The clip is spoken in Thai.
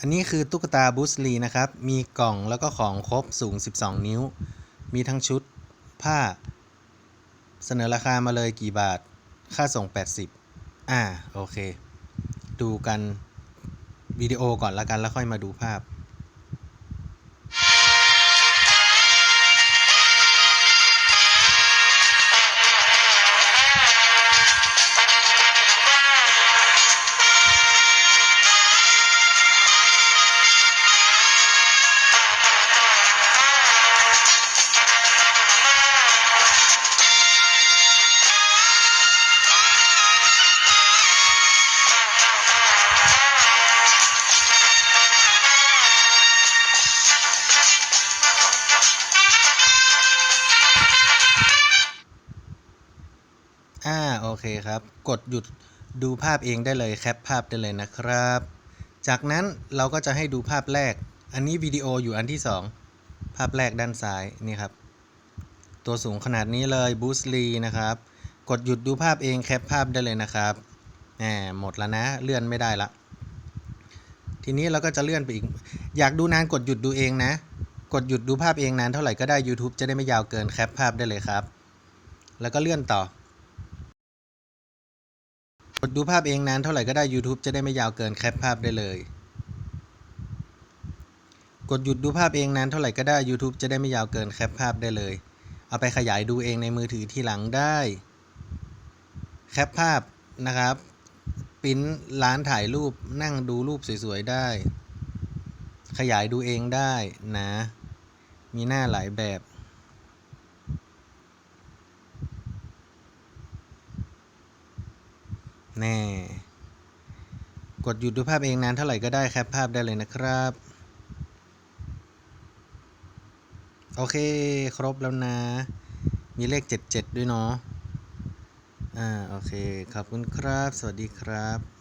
อันนี้คือตุ๊กตาบูสลีนะครับ มีกล่องแล้วก็ของครบสูง 12 นิ้ว มีทั้งชุดผ้า เสนอราคามาเลยกี่บาท ค่าส่ง 80 อ่า โอเค ดูกันวิดีโอก่อนละกันแล้วค่อยมาดูภาพ อ่าโอเคครับ กดหยุดดูภาพเองได้เลยแคปภาพได้เลยนะครับ จากนั้นเราก็จะให้ดูภาพแรก อันนี้วิดีโออยู่อันที่ 2 ภาพแรกด้านซ้ายนี่ครับ ตัวสูงขนาดนี้เลยบูสลีนะครับ กดหยุดดูภาพเองแคปภาพได้เลยนะครับแหมหมดแล้วนะเลื่อนไม่ได้ละทีนี้เราก็จะเลื่อนไปอีก อยากดูนานกดหยุดดูเองนะ กดหยุดดูภาพเองนานเท่าไหร่ก็ได้ YouTube จะได้ไม่ยาวเกินแคปภาพได้เลยครับ แล้วก็เลื่อนต่อ ดดูภาพเองนานเท่าไหร่ก็ได้ YouTube จะได้ไม่ยาวเกินแคปภาพได้เลย กดหยุดดูภาพเองนานเท่าไหร่ก็ได้ YouTube จะได้ไม่ยาวเกินแคปภาพได้เลย เอาไปขยายดูเองในมือถือที่หลังได้ แคปภาพนะครับ ปิ้นร้านถ่ายรูปนั่งดูรูปสวยๆได้ ขยายดูเองได้นะ มีหน้าหลายแบบ แน่ กดหยุดดูภาพเองนานเท่าไหร่ก็ได้แคปภาพได้เลยนะครับ โอเค ครบแล้วนะ มีเลข 77 ด้วยเนาะ อ่า โอเค ขอบคุณครับ สวัสดีครับ